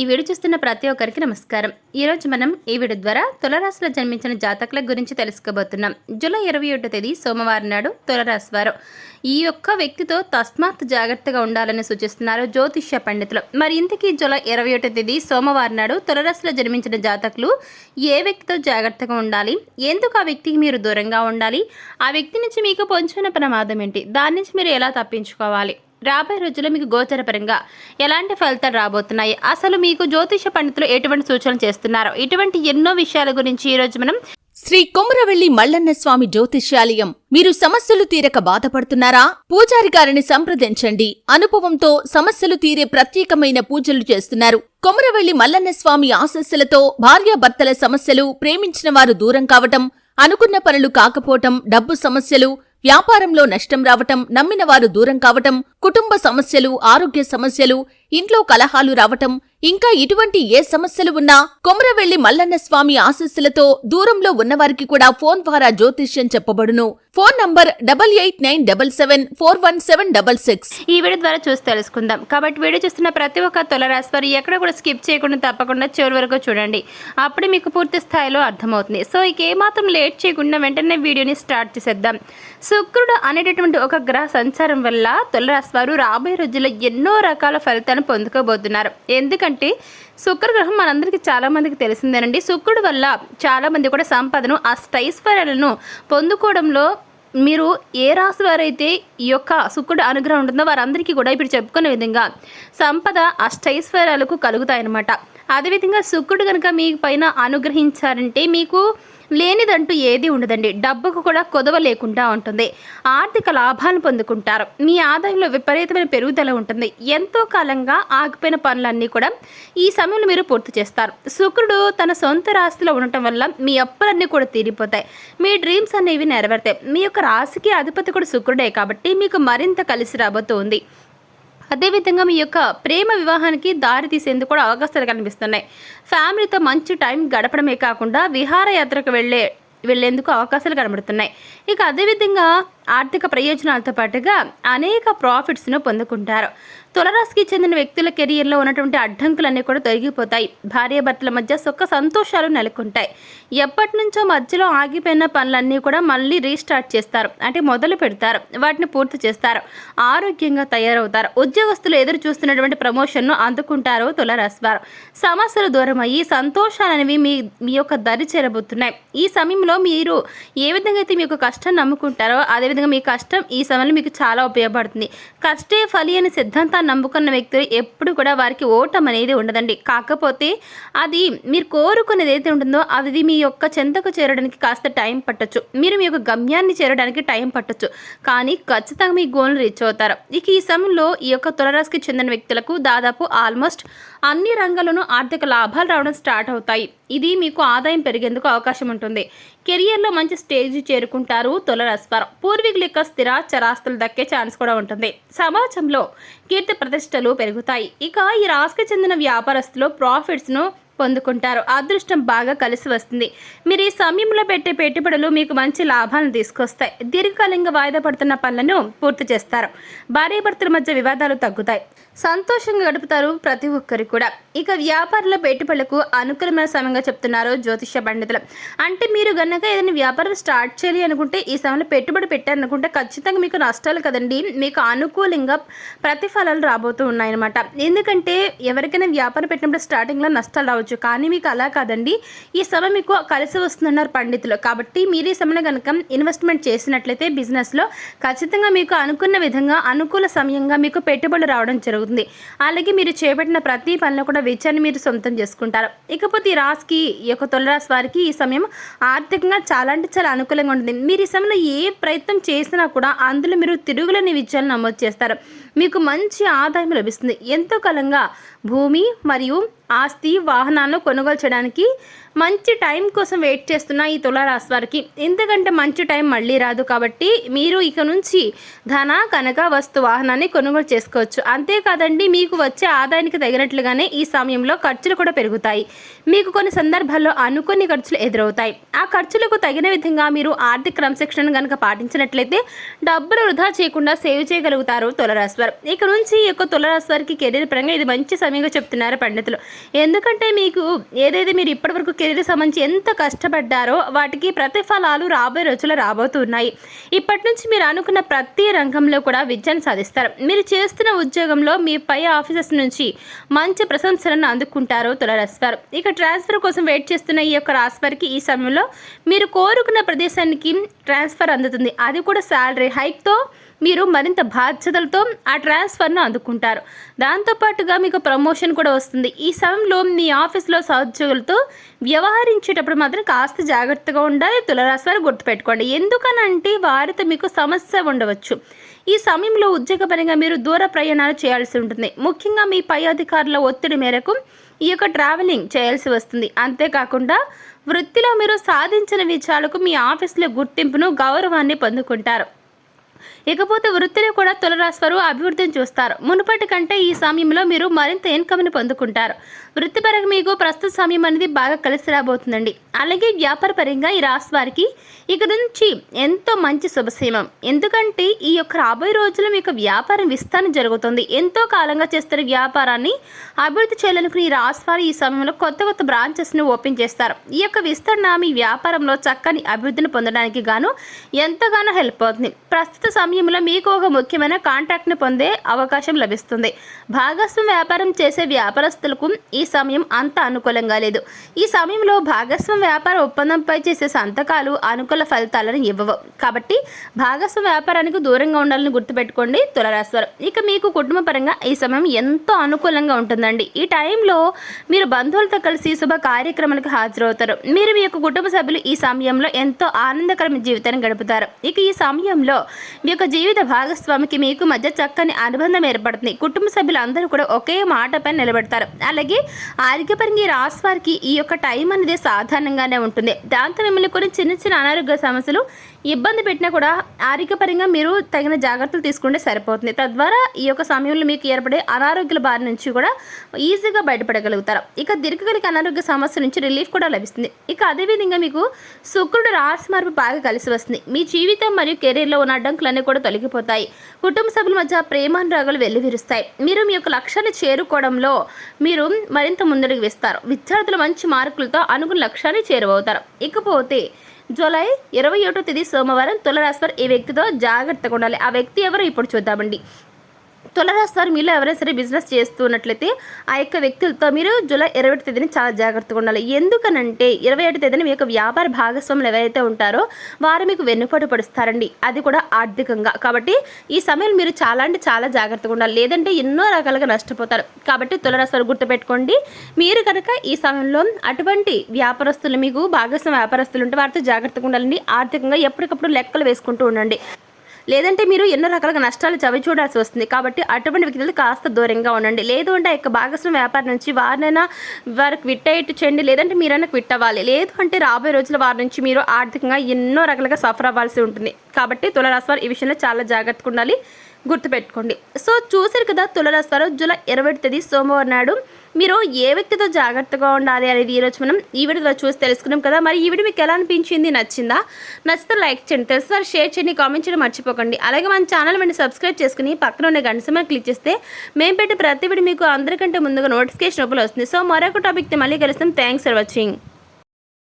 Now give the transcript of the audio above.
ఈ వీడియో చూస్తున్న ప్రతి ఒక్కరికి నమస్కారం. ఈరోజు మనం ఈ వీడియో ద్వారా తులరాశిలో జన్మించిన జాతకుల గురించి తెలుసుకోబోతున్నాం. జూలై ఇరవై ఒకటో తేదీ సోమవారం నాడు తులరాశి వారు. ఈ యొక్క వ్యక్తితో తస్మాత్ జాగ్రత్తగా ఉండాలని సూచిస్తున్నారు జ్యోతిష్య పండితులు. మరి ఇంతకీ జూలై ఇరవై ఒకటో తేదీ సోమవారం నాడు తులరాశిలో జన్మించిన జాతకులు ఏ వ్యక్తితో జాగ్రత్తగా ఉండాలి? ఎందుకు ఆ వ్యక్తికి మీరు దూరంగా ఉండాలి? ఆ వ్యక్తి నుంచి మీకు పొంచిన ప్రమాదం ఏంటి? దాని నుంచి మీరు ఎలా తప్పించుకోవాలి? రాబోయే రోజుల్లో మీకు గోచరపరంగా ఎలాంటి ఫలితాలు రాబోతున్నాయి? అసలు మీకు జ్యోతిష పండితులు ఎటువంటి సూచనలు చేస్తున్నారు? ఇటువంటి ఎన్నో విషయాల గురించి ఈరోజు మనం శ్రీ కొమరవెల్లి మల్లన్న స్వామి జ్యోతిష్యాలయం. మీరు సమస్యలు తీరక బాధపడుతున్నారా? పూజారి గారిని సంప్రదించండి. అనుభవంతో సమస్యలు తీరే ప్రత్యేకమైన పూజలు చేస్తున్నారు. కొమరవెల్లి మల్లన్న స్వామి ఆశస్సులతో భార్యాభర్తల సమస్యలు ప్రేమించిన వారు దూరం కావటం అనుకున్న పనులు కాకపోవటం డబ్బు సమస్యలు వ్యాపారంలో నష్టం రావటం నమ్మిన వారు దూరం కావటం కుటుంబ సమస్యలు ఆరోగ్య సమస్యలు ఇంట్లో కలహాలు రావటం ఇంకా ఇటువంటి ఏ సమస్యలు ఉన్నా కొమరవెల్లి మల్లన్న స్వామి ఆశస్సులతో దూరంలో ఉన్నవారికి కూడా ఫోన్ ద్వారా జ్యోతిష్యం చెప్పబడును. Phone number double eight nine double seven four one seven double six. ఈ వీడియో ద్వారా చూసి తెలుసుకుందాం. కాబట్టి వీడియో చూస్తున్న ప్రతి ఒక్క తులరాశి వారు ఎక్కడ కూడా స్కిప్ చేయకుండా తప్పకుండా చివరి వరకు చూడండి. అప్పుడే మీకు పూర్తి స్థాయిలో అర్థమవుతుంది. సో ఇక ఏమాత్రం లేట్ చేయకుండా వెంటనే వీడియోని స్టార్ట్ చేసేద్దాం. శుక్రుడు అనేటటువంటి ఒక గ్రహ సంచారం వల్ల తులరాశి వారు రాబోయే రోజుల్లో ఎన్నో రకాల ఫలితాలను పొందుకోబోతున్నారు. ఎందుకంటే శుక్రగ్రహం మనందరికీ చాలామందికి తెలిసిందేనండి. శుక్రుడు వల్ల చాలామంది కూడా సంపదను అష్టైశ్వర్యాలను పొందుకోవడంలో మీరు ఏ రాశి వారైతే ఈ యొక్క శుక్రుడు అనుగ్రహం ఉంటుందో వారందరికీ కూడా ఇప్పుడు చెప్పుకునే విధంగా సంపద అష్టైశ్వర్యాలకు కలుగుతాయన్నమాట. అదేవిధంగా శుక్రుడు కనుక మీ పైన అనుగ్రహించారంటే మీకు లేనిదంటూ ఏది ఉండదండి. డబ్బుకు కూడా కొదవ లేకుండా ఉంటుంది. ఆర్థిక లాభాలను పొందుకుంటారు. మీ ఆదాయంలో విపరీతమైన పెరుగుదల ఉంటుంది. ఎంతో కాలంగా ఆగిపోయిన పనులన్నీ కూడా ఈ సమయంలో మీరు పూర్తి చేస్తారు. శుక్రుడు తన సొంత రాశిలో ఉండటం వల్ల మీ అప్పులన్నీ కూడా తీరిపోతాయి. మీ డ్రీమ్స్ అనేవి నెరవేరుతాయి. మీ యొక్క రాశికి అధిపతి కూడా శుక్రుడే కాబట్టి మీకు మరింత కలిసి రాబోతుంది అదేవిధంగా మీ యొక్క ప్రేమ వివాహానికి దారి తీసేందుకు కూడా అవకాశాలు కనిపిస్తున్నాయి. ఫ్యామిలీతో మంచి టైం గడపడమే కాకుండా విహారయాత్రకు వెళ్ళే వెళ్ళేందుకు అవకాశాలు కనబడుతున్నాయి. ఇక అదేవిధంగా ఆర్థిక ప్రయోజనాలతో పాటుగా అనేక ప్రాఫిట్స్ను పొందుకుంటారు. తులరాశికి చెందిన వ్యక్తుల కెరియర్లో ఉన్నటువంటి అడ్డంకులన్నీ కూడా తొలగిపోతాయి. భార్యాభర్తల మధ్య సుఖ సంతోషాలు నెలకొంటాయి. ఎప్పటి నుంచో మధ్యలో ఆగిపోయిన పనులన్నీ కూడా మళ్ళీ రీస్టార్ట్ చేస్తారు. అంటే మొదలు పెడతారు. వాటిని పూర్తి చేస్తారు. ఆరోగ్యంగా తయారవుతారు. ఉద్యోగస్తులు ఎదురు చూస్తున్నటువంటి ప్రమోషన్ను అందుకుంటారు తులరాశి వారు. సమస్యలు దూరం అయ్యి సంతోషాలనేవి మీ మీ యొక్క దరి చేరబోతున్నాయి. ఈ సమయంలో మీరు ఏ విధంగా అయితే మీ యొక్క కష్టం నమ్ముకుంటారో అదేవిధంగా మీ కష్టం ఈ సమయంలో మీకు చాలా ఉపయోగపడుతుంది. కష్టే ఫలి అనే సిద్ధాంతాన్ని నమ్ముకున్న వ్యక్తులు ఎప్పుడు కూడా వారికి ఓటం అనేది ఉండదండి. కాకపోతే అది మీరు కోరుకునేది ఏదైతే ఉంటుందో అది మీ యొక్క చెంతకు చేరడానికి కాస్త టైం పట్టచ్చు. మీరు మీ యొక్క గమ్యాన్ని చేరడానికి టైం పట్టొచ్చు. కానీ ఖచ్చితంగా మీ గోల్ని రీచ్ అవుతారు. ఇక ఈ సమయంలో ఈ యొక్క తులరాశికి చెందిన వ్యక్తులకు దాదాపు ఆల్మోస్ట్ అన్ని రంగాల్లోనూ ఆర్థిక లాభాలు రావడం స్టార్ట్ అవుతాయి. ఇది మీకు ఆదాయం పెరిగేందుకు అవకాశం ఉంటుంది. కెరియర్లో మంచి స్టేజ్ చేరుకుంటారు తులరాశివారు పూర్వీకుల యొక్క స్థిర చరాస్తులు దక్కే ఛాన్స్ కూడా ఉంటుంది. సమాజంలో కీర్తి ప్రతిష్టలు పెరుగుతాయి. ఇక ఈ రాశికి చెందిన వ్యాపారస్తులు ప్రాఫిట్స్ను పొందుకుంటారు. అదృష్టం బాగా కలిసి వస్తుంది. మీరు ఈ సమయంలో పెట్టే పెట్టుబడులు మీకు మంచి లాభాలను తీసుకొస్తాయి. దీర్ఘకాలంగా వాయిదా పడుతున్న పనులను పూర్తి చేస్తారు. భార్యాభర్తల మధ్య వివాదాలు తగ్గుతాయి. సంతోషంగా గడుపుతారు ప్రతి ఒక్కరు కూడా. ఇక వ్యాపారంలో పెట్టుబడులకు అనుకూలమైన సమయంగా చెప్తున్నారు జ్యోతిష పండితులు. అంటే మీరు గనక ఏదైనా వ్యాపారం స్టార్ట్ చేయాలి అనుకుంటే ఈ సమయంలో పెట్టుబడి పెట్టారనుకుంటే ఖచ్చితంగా మీకు నష్టాలు కదండి. మీకు అనుకూలంగా ప్రతిఫలాలు రాబోతూ ఉన్నాయన్నమాట. ఎందుకంటే ఎవరికైనా వ్యాపారం పెట్టినప్పుడు స్టార్టింగ్లో నష్టాలు రావచ్చు. కానీ మీకు అలా కాదండి. ఈ సమయం మీకు కలిసి వస్తున్నారు పండితులు. కాబట్టి మీరు ఈ సమయంలో కనుక ఇన్వెస్ట్మెంట్ చేసినట్లయితే బిజినెస్లో ఖచ్చితంగా మీకు అనుకున్న విధంగా అనుకూల సమయంగా మీకు పెట్టుబడులు రావడం జరుగుతుంది. అలాగే మీరు చేపట్టిన ప్రతి పనిలో కూడా విజయాన్ని మీరు సొంతం చేసుకుంటారు. ఇకపోతే ఈ రాశికి ఈ యొక్క తొలరాశి వారికి ఈ సమయం ఆర్థికంగా చాలా అంటే చాలా అనుకూలంగా ఉంటుంది. మీరు ఈ సమయంలో ఏ ప్రయత్నం చేసినా కూడా అందులో మీరు తిరుగులేని విజయాలు నమోదు చేస్తారు. మీకు మంచి ఆదాయం లభిస్తుంది. ఎంతో కాలంగా భూమి మరియు ఆస్తి వాహనాలను కొనుగోలు చేయడానికి మంచి టైం కోసం వెయిట్ చేస్తున్న ఈ తులారాశి వారికి ఎందుకంటే మంచి టైం మళ్ళీ రాదు కాబట్టి మీరు ఇక నుంచి ధన కనుక వస్తు వాహనాన్ని కొనుగోలు చేసుకోవచ్చు. అంతేకాదండి మీకు వచ్చే ఆదాయానికి తగినట్లుగానే ఈ సమయంలో ఖర్చులు కూడా పెరుగుతాయి. మీకు కొన్ని సందర్భాల్లో అనుకోని ఖర్చులు ఎదురవుతాయి. ఆ ఖర్చులకు తగిన విధంగా మీరు ఆర్థిక క్రమశిక్షణను కనుక పాటించినట్లయితే డబ్బులు వృధా చేయకుండా సేవ్ చేయగలుగుతారు తులరాశి వారు. ఇక నుంచి ఈ యొక్క తులరాశి వారికి కెరీర్ పరంగా ఇది మంచి సమయంగా చెప్తున్నారు పండితులు. ఎందుకంటే మీకు ఏదైతే మీరు ఇప్పటివరకు కెరీర్ సంబంధించి ఎంత కష్టపడ్డారో వాటికి ప్రతిఫలాలు రాబోయే రోజులు రాబోతున్నాయి. ఇప్పటి నుంచి మీరు అనుకున్న ప్రతి రంగంలో కూడా విజయాన్ని సాధిస్తారు. మీరు చేస్తున్న ఉద్యోగంలో మీ పై ఆఫీసర్స్ నుంచి మంచి ప్రశంసలను అందుకుంటారో తులరాశివారు ఇక ట్రాన్స్ఫర్ కోసం వెయిట్ చేస్తున్న ఈ యొక్క రాశివారికి ఈ సమయంలో మీరు కోరుకున్న ప్రదేశానికి ట్రాన్స్ఫర్ అందుతుంది. అది కూడా శాలరీ. హైక్తో మీరు మరింత బాధ్యతలతో ఆ ట్రాన్స్ఫర్ను అందుకుంటారు. దాంతోపాటుగా మీకు ప్రమోషన్ కూడా వస్తుంది. ఈ సమయంలో మీ ఆఫీస్లో సహోద్యోగులతో వ్యవహరించేటప్పుడు మాత్రం కాస్త జాగ్రత్తగా ఉండాలి. తులరాశి వారు గుర్తుపెట్టుకోండి. ఎందుకనంటే వారితో మీకు సమస్య ఉండవచ్చు. ఈ సమయంలో ఉద్యోగపరంగా మీరు దూర ప్రయాణాలు చేయాల్సి ఉంటుంది. ముఖ్యంగా మీ పై అధికారుల ఒత్తిడి మేరకు ఈ యొక్క ట్రావెలింగ్ చేయాల్సి వస్తుంది. అంతేకాకుండా వృత్తిలో మీరు సాధించిన విజయాలకు మీ ఆఫీసులో గుర్తింపును గౌరవాన్ని పొందుకుంటారు. ఇకపోతే వృత్తిలో కూడా తులరాశివారు అభివృద్ధిని చూస్తారు. మునుపటి కంటే ఈ సమయంలో మీరు మరింత ఇన్కమ్ని పొందుకుంటారు. వృత్తిపరంగా మీకు ప్రస్తుత సమయం అనేది బాగా కలిసి రాబోతుందండి. అలాగే వ్యాపారపరంగా ఈ రాశి వారికి ఇక నుంచి ఎంతో మంచి శుభసీమం. ఎందుకంటే ఈ యొక్క రాబోయే రోజుల్లో మీకు వ్యాపారం విస్తరణ జరుగుతుంది. ఎంతో కాలంగా చేస్తున్న వ్యాపారాన్ని అభివృద్ధి చేయాలనుకుని ఈ రాశి వారు ఈ సమయంలో కొత్త కొత్త బ్రాంచెస్ను ఓపెన్ చేస్తారు. ఈ యొక్క విస్తరణ మీ వ్యాపారంలో చక్కని అభివృద్ధిని పొందడానికి గాను ఎంతగానో హెల్ప్ అవుతుంది. ప్రస్తుత సమయంలో మీకు ఒక ముఖ్యమైన కాంట్రాక్ట్ని పొందే అవకాశం లభిస్తుంది. భాగస్వామ్య వ్యాపారం చేసే వ్యాపారస్తులకు ఈ సమయం అంత అనుకూలంగా లేదు. ఈ సమయంలో భాగస్వామ్య వ్యాపార ఒప్పందంపై చేసే సంతకాలు అనుకూల ఫలితాలను ఇవ్వవు. కాబట్టి భాగస్వామ్య వ్యాపారానికి దూరంగా ఉండాలని గుర్తుపెట్టుకోండి తులరాశివారు. ఇక మీకు కుటుంబ పరంగా ఈ సమయం ఎంతో అనుకూలంగా ఉంటుందండి. ఈ టైంలో మీరు బంధువులతో కలిసి శుభ కార్యక్రమాలకు హాజరవుతారు. మీరు మీ యొక్క కుటుంబ సభ్యులు ఈ సమయంలో ఎంతో ఆనందకరమైన జీవితాన్ని గడుపుతారు. ఇక ఈ సమయంలో మీ యొక్క జీవిత భాగస్వామికి మీకు మధ్య చక్కని అనుబంధం ఏర్పడుతుంది. కుటుంబ సభ్యులు అందరూ కూడా ఒకే మాటపై నిలబెడతారు. అలాగే ఆరోగ్యపరంగా ఈ రాశి వారికి ఈ యొక్క టైం అనేది సాధారణంగానే ఉంటుంది. దాంతో మిమ్మల్ని కొన్ని చిన్న చిన్న అనారోగ్య సమస్యలు ఇబ్బంది పెట్టినా కూడా ఆరోగ్యపరంగా మీరు తగిన జాగ్రత్తలు తీసుకుంటే సరిపోతుంది. తద్వారా ఈ యొక్క సమయంలో మీకు ఏర్పడే అనారోగ్యాల బారి నుంచి కూడా ఈజీగా బయటపడగలుగుతారు. ఇక దీర్ఘకాలిక అనారోగ్య సమస్య నుంచి రిలీఫ్ కూడా లభిస్తుంది. ఇక అదేవిధంగా మీకు శుక్రుడు రాశి మార్పు బాగా కలిసి వస్తుంది. మీ జీవితం మరియు కెరీర్లో ఉన్న అడ్డంకులన్నీ కూడా తొలగిపోతాయి. కుటుంబ సభ్యుల మధ్య ప్రేమానురాగాలు వెల్లివిరుస్తాయి. మీరు మీ యొక్క లక్ష్యాన్ని చేరుకోవడంలో మీరు మరింత ముందడుగు వేస్తారు. విద్యార్థులు మంచి మార్కులతో అనుకున్న లక్ష్యాన్ని చేరువవుతారు. ఇకపోతే జూలై ఇరవై ఒకటో తేదీ సోమవారం తులరాశివారు ఈ వ్యక్తితో జాగ్రత్తగా ఉండాలి? ఆ వ్యక్తి ఎవరో? ఇప్పుడు చూద్దామండి. తులరాశివారు మీలో ఎవరైనా సరే బిజినెస్ చేస్తున్నట్లయితే ఆ యొక్క వ్యక్తులతో మీరు జూలై ఇరవై ఒకటి తేదీని చాలా జాగ్రత్తగా ఉండాలి. ఎందుకనంటే ఇరవై ఒకటి తేదీన మీ యొక్క వ్యాపార భాగస్వాములు ఎవరైతే ఉంటారో వారు మీకు వెన్నుపాటు పడుస్తారండి అది కూడా ఆర్థికంగా. కాబట్టి ఈ సమయం మీరు చాలా అంటే చాలా జాగ్రత్తగా ఉండాలి. లేదంటే ఎన్నో రకాలుగా నష్టపోతారు. కాబట్టి తులరాశివారు గుర్తుపెట్టుకోండి. మీరు కనుక ఈ సమయంలో అటువంటి వ్యాపారస్తులు మీకు భాగస్వామి వ్యాపారస్తులు ఉంటే వారితో జాగ్రత్తగా ఉండాలండి. ఆర్థికంగా ఎప్పటికప్పుడు లెక్కలు వేసుకుంటూ ఉండండి. లేదంటే మీరు ఎన్నో రకాలుగా నష్టాలు చవి చూడాల్సి వస్తుంది. కాబట్టి అటువంటి వ్యక్తులు కాస్త దూరంగా ఉండండి. లేదు అంటే ఆ యొక్క భాగస్వామి వ్యాపారం నుంచి వారినైనా వారికి విట్టేట్టు చేయండి. లేదంటే మీరైనా క్విట్ అవ్వాలి. లేదు అంటే రాబోయే రోజుల వారి నుంచి మీరు ఆర్థికంగా ఎన్నో రకాలుగా సఫర్ అవ్వాల్సి ఉంటుంది. కాబట్టి తులరాశి వారు ఈ విషయంలో చాలా జాగ్రత్తగా ఉండాలి. గుర్తుపెట్టుకోండి. సో చూసారు కదా తులరాశి వారు జూలై ఇరవై తేదీ సోమవారం నాడు. మీరు ఏ వ్యక్తితో జాగ్రత్తగా ఉండాలి అనేది ఈరోజు మనం ఈ వీడియోలో చూసి తెలుసుకున్నాం కదా. మరి ఈ వీడియో మీకు ఎలా అనిపించింది నచ్చిందా? నచ్చితే లైక్ చేయండి. తెలిసి వారు షేర్ చేయండి కామెంట్ చేయడం మర్చిపోకండి. అలాగే మన ఛానల్ వెంటనే సబ్స్క్రైబ్ చేసుకుని పక్కన ఉన్న గంట సమయం క్లిక్ చేస్తే మేము పెట్టే ప్రతి వీడియో మీకు అందరికంటే ముందుగా నోటిఫికేషన్ రూపంలో వస్తుంది. సో మరొక టాపిక్తో మళ్ళీ కలుస్తాం. Thanks for watching.